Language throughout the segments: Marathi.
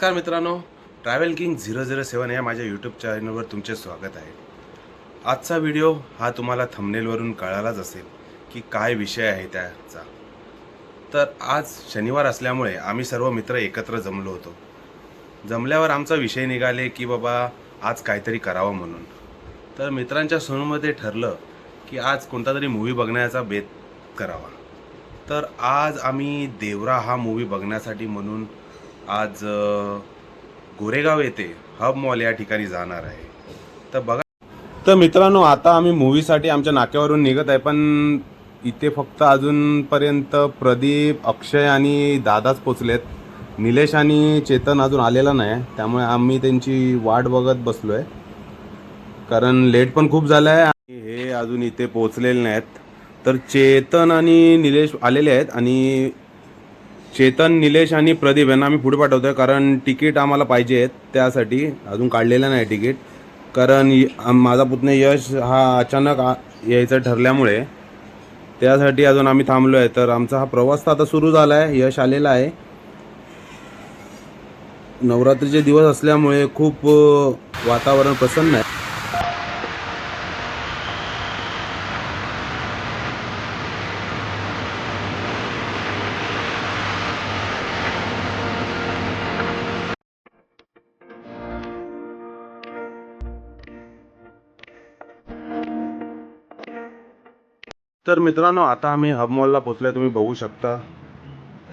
नमस्कार मित्रांनो. Travel king zero zero seven या माझ्या यूट्यूब चॅनलवर तुमचे स्वागत आहे. आजचा व्हिडिओ हा तुम्हाला थंबनेलवरून कळालाच असेल की काय विषय आहे त्याचा. तर आज शनिवार असल्यामुळे आम्ही सर्व मित्र एकत्र जमलो होतो. जमल्यावर आमचा विषय निघाले की बाबा आज काहीतरी करावं म्हणून. तर मित्रांच्या सोनमध्ये ठरलं की आज कोणता तरी मूवी बघण्याचा बेत करावा. तर आज आम्ही देवरा हा मूवी बघण्यासाठी म्हणून आज गोरेगाव येथे हब मॉल या ठिकाणी जाणार आहे. तर बघा तर मित्रांनो आता आम्ही मूवीसाठी आमच्या नाक्यावरून निघत आहे पण इथे फक्त अजूनपर्यंत प्रदीप अक्षय आणि दादाच पोचलेत निलेश आणि चेतन अजून आलेला नाही त्यामुळे आम्ही त्यांची वाट बघत बसलो आहे कारण लेट पण खूप झालं आहे आणि हे अजून इथे पोचलेले नाहीत. तर चेतन आणि निलेश आलेले आहेत आणि चेतन निलेश आणि प्रदीप यांना आम्ही पुढे पाठवतोय कारण तिकीट आम्हाला पाहिजे आहेत त्यासाठी. अजून काढलेलं नाही तिकीट. कारण य- माझा पुतणे यश हा अचानक यायचं ठरल्यामुळे. त्यासाठी अजून आम्ही थांबलो आहे तर आमचा हा प्रवास तर आता सुरू झाला आहे यश आलेला आहे. नवरात्रीचे दिवस असल्यामुळे खूप वातावरण प्रसन्न आहे. तर मित्रांनो आता आम्ही हबमॉलला पोचले पोचलोय तुम्ही बघू शकता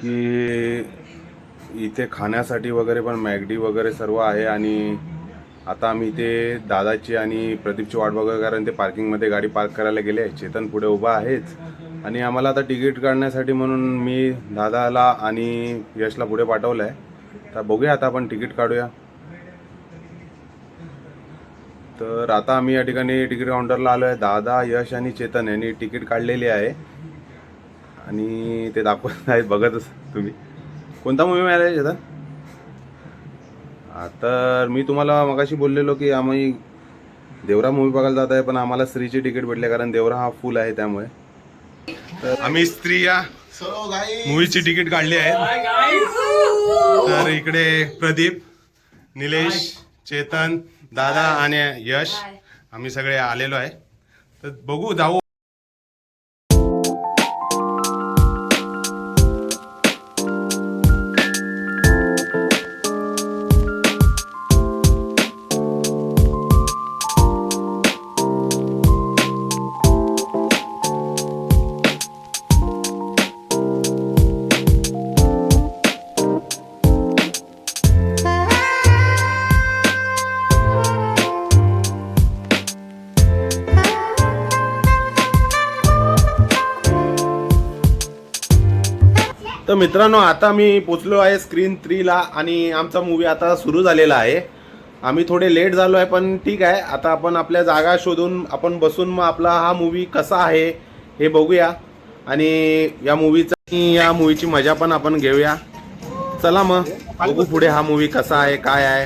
की इथे खाण्यासाठी वगैरे पण मॅगडी वगैरे सर्व आहे आणि आता आम्ही इथे दादाची आणि प्रदीपची वाट वगैरे कारण ते पार्किंगमध्ये गाडी पार्क करायला गेले. चेतन पुढे उभा आहेच. आणि आम्हाला आता तिकीट काढण्यासाठी म्हणून मी दादाला आणि यशला पुढे पाठवलं आहे तर बघूया आता आपण तिकीट काढूया. तर आता आम्ही या ठिकाणी तिकीट काउंटरला आलो आहे दादा यश आणि चेतन यांनी तिकीट काढलेली आहे. आणि ते दाखवत आहेत बघतच तुम्ही. कोणता मूवी मिळाला चेतन? तर मी तुम्हाला मगाशी बोललेलो की आम्ही देवरा मूवी बघायला जात आहे पण आम्हाला स्त्रीची तिकीट भेटले कारण देवरा हा फुल आहे त्यामुळे. तर आम्ही स्त्री या मूवीची तिकीट काढली आहे. तर इकडे प्रदीप निलेश चेतन दादा आणि यश. आम्ही सगळे आलेलो आहे. तर बघू जाऊ. तर मित्रांनो आता मी पोचलो आहे स्क्रीन थ्रीला आणि आमचा मूवी आता सुरू झालेला आहे. आम्ही थोडे लेट झालो आहे पण ठीक आहे. आता आपण आपल्या जागा शोधून आपण बसून मग आपला हा मूवी कसा आहे हे बघूया. आणि या मूवीचा या मूवीची मजा पण आपण घेऊया. चला मग बघू पुढे हा मूवी कसा आहे काय आहे.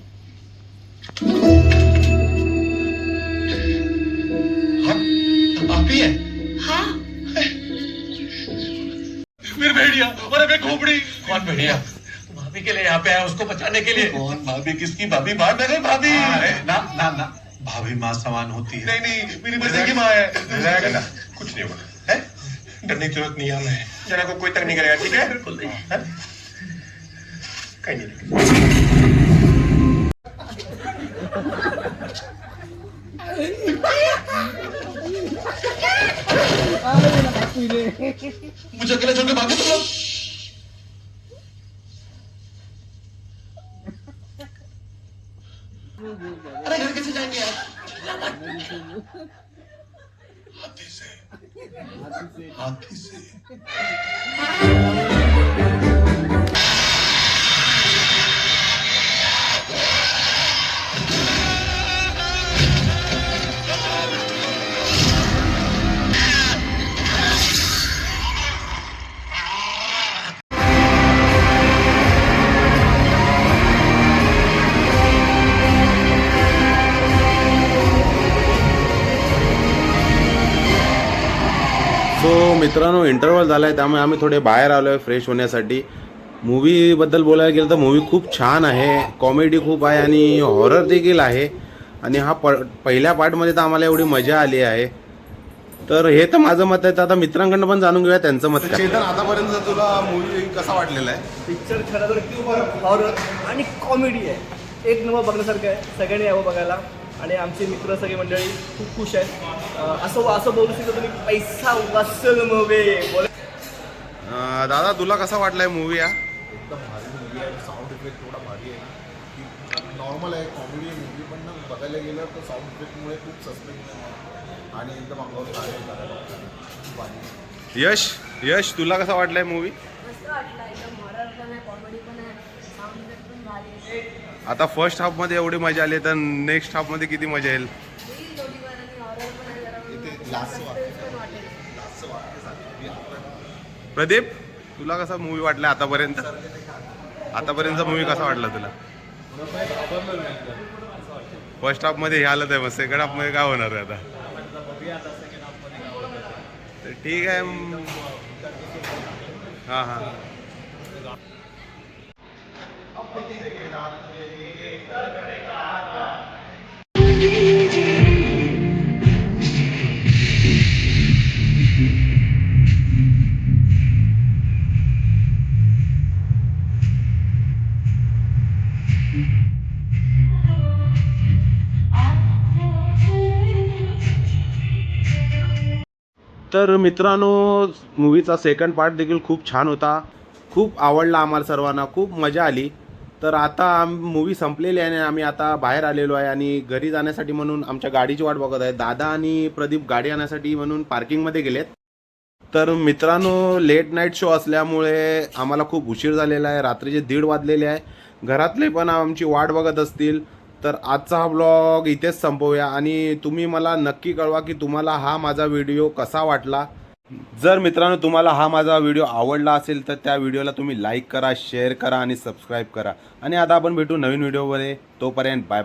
भेड़िया? भाभी के लिए यहाँ पे आया उसको बचाने के लिए। कौन? भाभी किसकी? भाभी बाहर में गई भाभी। ना ना ना। भाभी माँ समान होती है। नहीं नहीं मेरी बच्चे की माँ है। कुछ नहीं होगा। है? डरने की ज़रूरत नहीं है हमें। जना को कोई तंग नहीं करेगा ठीक है? बिल्कुल नहीं। कहीं नहीं मुझे अकेला छोड़ के भागे तुम लोग। अरे घर कैसे जाएंगे आप हाथी से। हाथी से। मित्रांनो इंटरव्हल झाला आहे त्यामुळे आम्ही थोडे बाहेर आलो आहे फ्रेश होण्यासाठी मूवीबद्दल बोलायला गेलं तर मूवी खूप छान आहे कॉमेडी खूप आहे आणि हॉरर देखील आहे. आणि हा प पहिल्या पार्टमध्ये तर आम्हाला एवढी मजा आली आहे. तर हे तर माझं मत आहे तर आता मित्रांकडनं पण जाणून घेऊया त्यांचं मत. चेतन आतापर्यंत तुला मूवी कसा वाटलेला आहे? पिक्चर खरं तर हॉरर आणि कॉमेडी आहे. एक नंबर बघण्यासारखं आहे. सगळ्यांनी यावं बघायला. आणि आमचे मित्र सगळे मंडळी खूप खुश आहेत. असं असं बोलू शकतो तुम्ही पैसा वसूल मूवी. बोल दादा तुला कसा वाटलाय मूवी हा? एकदम भारी मूवी आहे. साऊंड इफेक्ट एवढा भारी आहे ना की नॉर्मल आहे कॉमेडी मूवी पण ना बघायला गेलं तर साऊंड इफेक्टमुळे खूप सस्पेन्स आणि एकदम अंगावर भारी यश यश तुला कसा वाटलाय मूवी मस्त वाटलं. एकदम हॉरर पण आहे कॉमेडी पण आहे. साऊंड इफेक्ट पण भारी आहे. आता फर्स्ट हाफमध्ये एवढी मजा आली तर नेक्स्ट हाफमध्ये किती मजा येईल? प्रदीप तुला कसा मूवी वाटला आतापर्यंत? आतापर्यंतचा मूवी कसा वाटला तुला? फर्स्ट हाफमध्ये हे आलं आहे मग सेकंड हाफमध्ये काय होणार आहे आता? तर ठीक आहे हां हा हा. तर मित्रांनो मूवीचा सेकंड पार्ट देखील खूप छान होता. खूप आवडला आम्हाला सर्वांना खूप मजा आली. तर आता आम मूवी संपलेली आहे आणि आम्ही आता बाहेर आलेलो आहे आणि घरी जाण्यासाठी म्हणून आमच्या गाडीची वाट बघत आहे. दादा आणि प्रदीप गाडी आणण्यासाठी म्हणून पार्किंगमध्ये गेलेत. तर मित्रांनो लेट नाईट शो असल्यामुळे आम्हाला खूप उशीर झालेला आहे. रात्रीचे दीड वाजलेले आहे. घरातले पण आमची वाट बघत असतील. तर आजचा हा ब्लॉग इथेच संपवूया आणि तुम्ही मला नक्की कळवा की तुम्हाला हा माझा व्हिडिओ कसा वाटला. जर मित्रांनो तुम्हाला हा माझा व्हिडिओ आवडला असेल तर त्या व्हिडिओला तुम्ही लाईक करा शेअर करा आणि सबस्क्राईब करा. आणि आता आपण भेटू नवीन व्हिडिओमध्ये तोपर्यंत बाय बाय